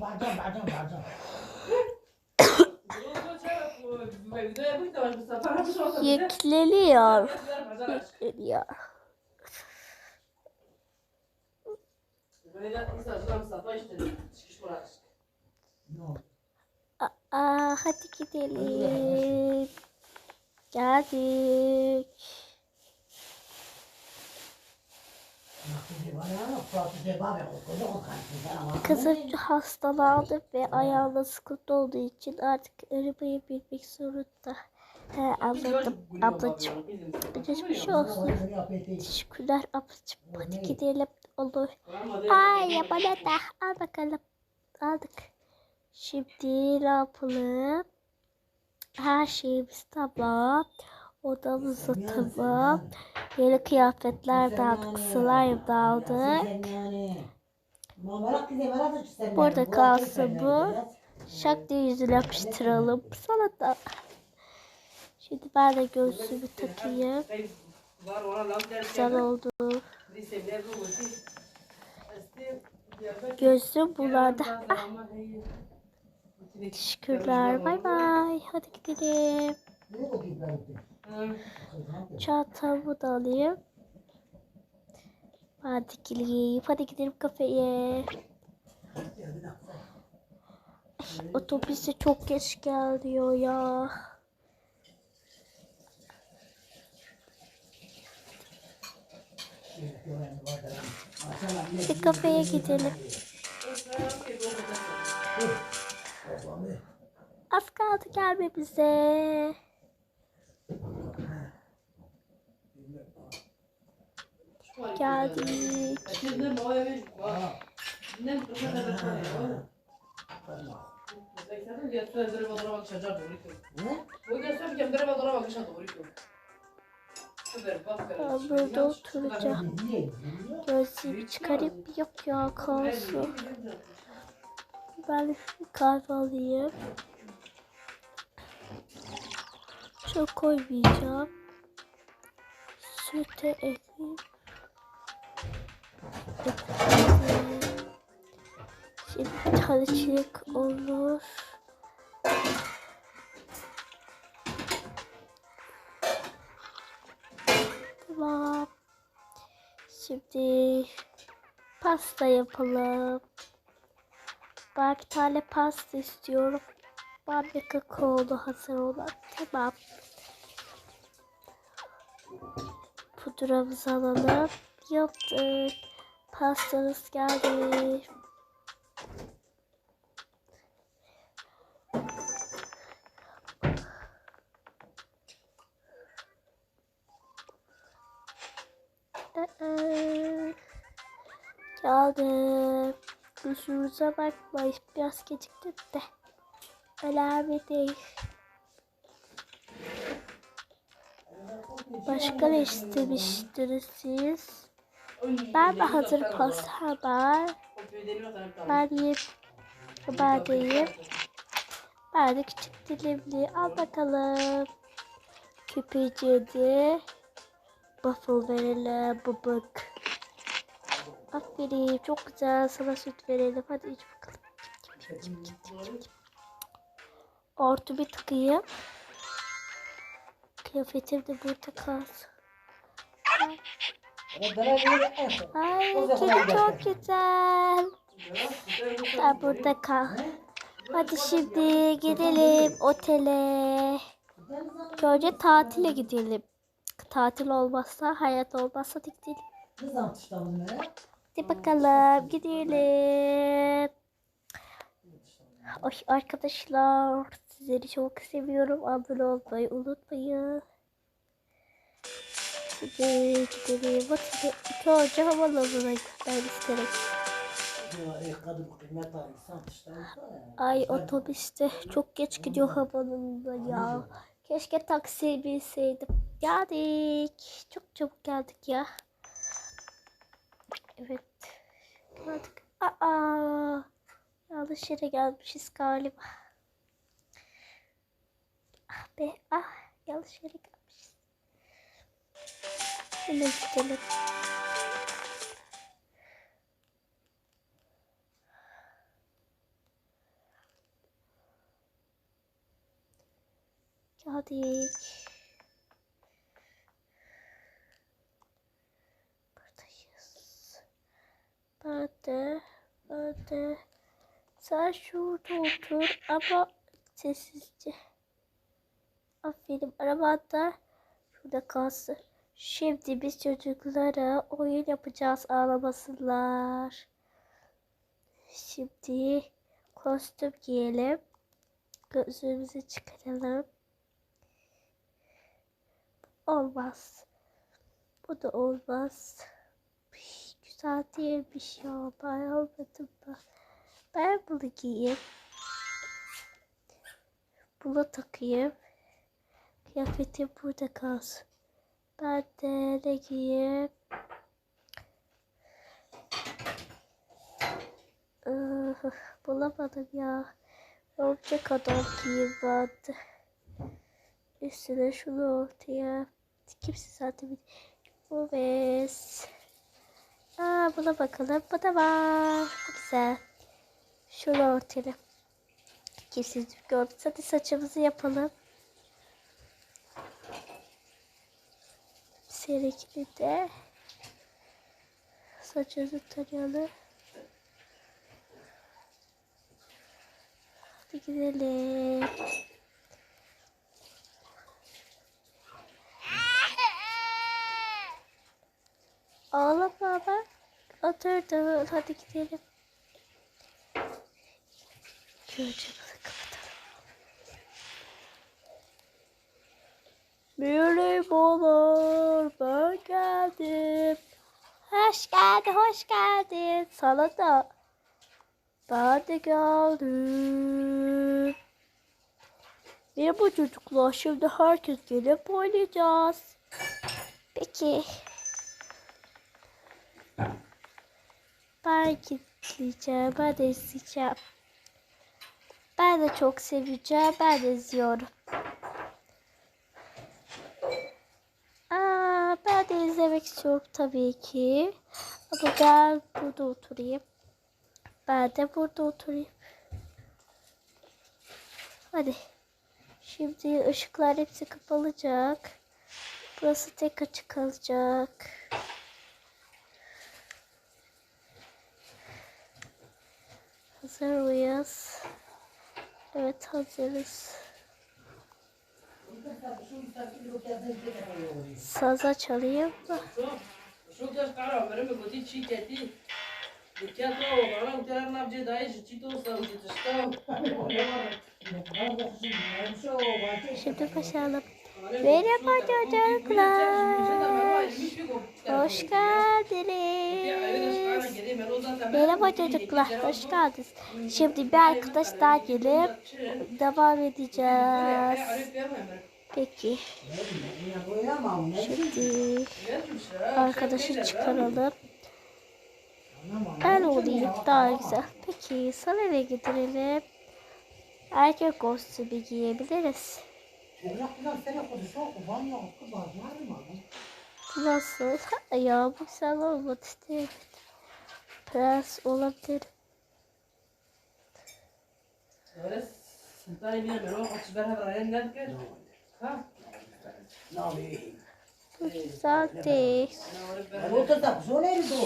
Bacım bacım bacım. Yükleniyor. Yükleniyor. Ne oldu? Aa, hadi gidelim. Geldik. Nakli var ya, Fuat'ı de var ya, koca kokarsın sen ama. Kızım hastalandı ve ayağına sıkıntı olduğu için artık arabaya binmek zorunda. He anladım ablacığım. Geçmiş olsun. Teşekkürler ablacığım. Hadi gidelim. Olur. Ay bana da. Al bakalım. Aldık. Şimdi ne yapalım? Her şeyimiz tamam. Odamız da tamam. Yeni kıyafetler de aldık. Slime da aldık. Burada kalsın bu. Şak diye yüzüne yapıştıralım. Sana da. Şimdi ben de gözlüğümü takayım. Güzel oldu. Gözlüğüm bunlarda. Ah, teşekkürler. Bay bay. Hadi gidelim. Çantamı da alayım. Hadi gidelim. Hadi gidelim kafeye. Otobüse çok geç geliyor ya. Bir kafeye gidelim. Az kaldı gelmemize. Geldik. Ben burada oturacağım. Gözlüğümü çıkarayım. Yok ya kalsın. Ben kahve alayım. Çok koymayacağım. Süte ekleyeyim. Şimdi bir çilek olur. Tamam. Şimdi pasta yapalım. Ben bir tane pasta istiyorum. Ben de kakaolu hazır olan. Tamam. Pudramızı alalım. Yaptık. Pastamız geldi. Geldim. Kusurumuza bakma. Biraz geciktik de. Önemli değil. Başka ne istemiştiniz? Ben de hazır pasta var. Ben yiyip ben de yiyip. Ben de küçük dilimli. Al bakalım. Küpeciydi. Waffle verelim. Babık. Aferin. Çok güzel. Sana süt verelim. Hadi iç bakalım. Ortu bir tıkayım. Kıyafetim de burada kalsın. Ay kedi çok güzel. Sen burada kal. Hadi şimdi gidelim otele. Önce tatile gidelim. Tatil olmazsa, hayat olmazsa gidelim. Hadi bakalım gidelim. Ay arkadaşlar sizleri çok seviyorum. Abone olmayı unutmayın. Şimdi gidelim. Hadi iki önce havalanına gitmem isterim. Ay otobüste çok geç gidiyor havaalanında ya. Keşke taksiye binseydim. Geldik. Çok çabuk geldik ya. Evet. Geldik. Aa. Yanlış yere gelmişiz galiba. Ah be. Ah. Yanlış yere gelmişiz. Hemen gidelim. Geldik. Buradayız. Ben de, ben de. Sen şurada otur ama sessizce. Aferin arabada şurada kalsın. Şimdi biz çocuklara oyun yapacağız ağlamasınlar. Şimdi kostüm giyelim. Gözlüğümüzü çıkaralım. Olmaz. Bu da olmaz. Üy, Güzel değilmiş ya. Ben almadım ben. Ben bunu giyeyim. Bunu takayım. Kıyafetim burada kalsın. Ben de ne giyeyim? Ih, bulamadım ya. Örümcek adam giyeyim ben de. Üstüne şunu ortaya. Kimse zaten bu bez. Aa, buna bakalım. Bu da var. Güzel. Şunu ortaya. Kimse gördü. Hadi saçımızı yapalım. Seninkini de saçını tarayalım. Hadi gidelim. Ağlama bak. Oturdu. Hadi gidelim. Gözümüzü kapatalım. Merhabalar. Ben geldim. Hoş geldin, hoş geldin. Sana da. Ben de geldim. Merhaba çocuklar. Şimdi herkes gelip oynayacağız. Peki. Ben gideceğim. Ben de izleyeceğim. Ben de çok seveceğim. Ben de izliyorum. Aa, ben de istiyorum tabii ki. Ama gel burada oturayım. Ben de burada oturayım. Hadi. Şimdi ışıklar hepsi kapalacak. Burası tek açık kalacak. Hazır mıyız? Evet hazırız. Saza çalayım? Şimdi başlayalım. Merhaba çocuklar. Hoş geldiniz. Merhaba çocuklar. Hoş geldiniz. Şimdi bir arkadaş daha gelip devam edeceğiz. Peki. Şimdi arkadaşı çıkaralım. Ben olayım daha güzel. Peki sana eve getirelim. Erkek olsun bir giyebiliriz. Nasıl? Ya bu sen olmadı işte. Prens olabilir. Evet değil.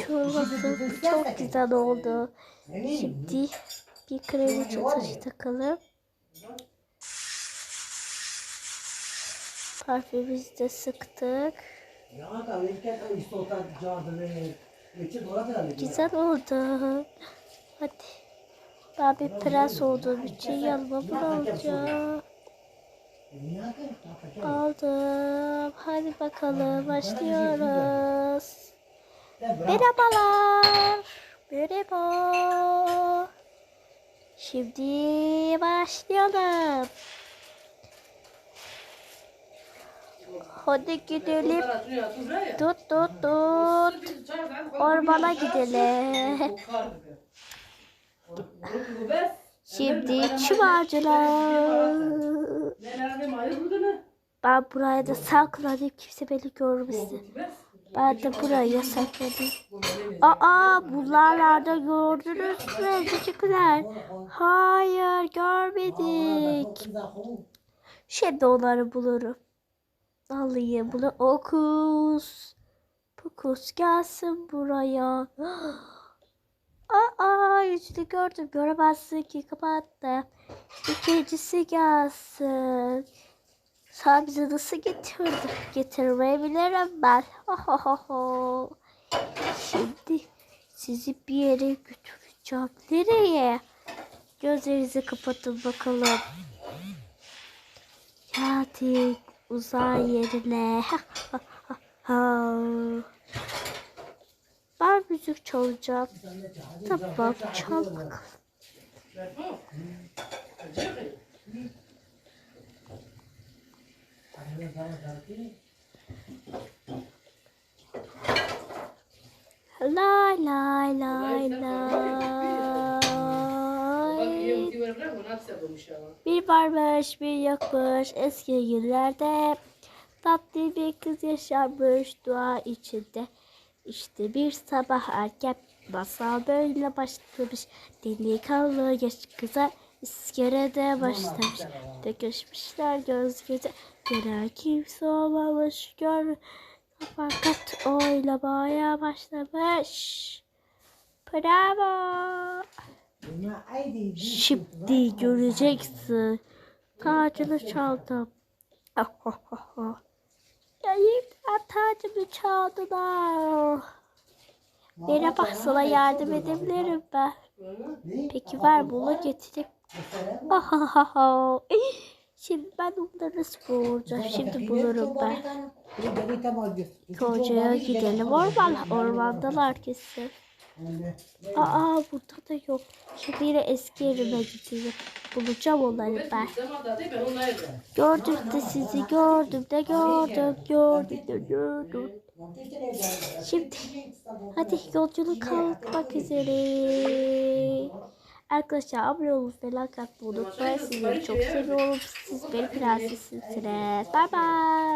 Şurası çok güzel oldu. Şimdi bir kraliçe taşı takalım. Parfümümüzü de sıktık. Güzel oldu. Hadi. Ben bir prens olduğum için yanıma bunu alacağım. Aldım. Hadi bakalım başlıyoruz. Merhabalar. Merhaba. Şimdi başlayalım. Hadi gidelim. Tut tut tut. Ormana gidelim. Şimdi çim ağacına. Ben buraya da saklanayım kimse beni görmesin. Ben de buraya sakladım. Aa bunlarlarda gördünüz mü küçükler? Hayır görmedik. Şimdi onları bulurum. Alayım bunu okus. Pokus gelsin buraya. Aa yüzünü gördüm. Göremezsin ki kapattı. İkincisi gelsin. Sen bize nasıl getirdin? Getirmeyebilirim ben. Şimdi sizi bir yere götüreceğim. Nereye? Gözlerinizi kapatın bakalım. Geldik uzay yerine. ben müzik çalacağım. Tamam çal. La la la la. Bir varmış bir yokmuş eski günlerde Tatlı bir kız yaşarmış dua içinde İşte bir sabah erken masal böyle başlamış. Delikanlı yaş kıza iskelede başlamış. Döküşmüşler göz göze Gören kimse olmamış gör. Fakat oylamaya başlamış. Bravo. Şimdi göreceksin. Tacını çaldım. ya yeniden tacımı çaldılar. Merhaba sana yardım edebilirim ben. Peki ver bunu getirip. Şimdi ben onları nasıl bulacağım? Şimdi bulurum ben. Kocaya gidelim orman. Ormandalar kesin. Aa burada da yok. Şimdi yine eski yerime gideceğim. Bulacağım onları ben. Gördüm de sizi gördüm de gördüm gördüm de gördüm. Şimdi hadi yolculuk kalkmak üzere. Arkadaşlar abone ve like atmayı unutmayın. Sizleri çok seviyorum. Siz benim prensesisiniz. Bye bye.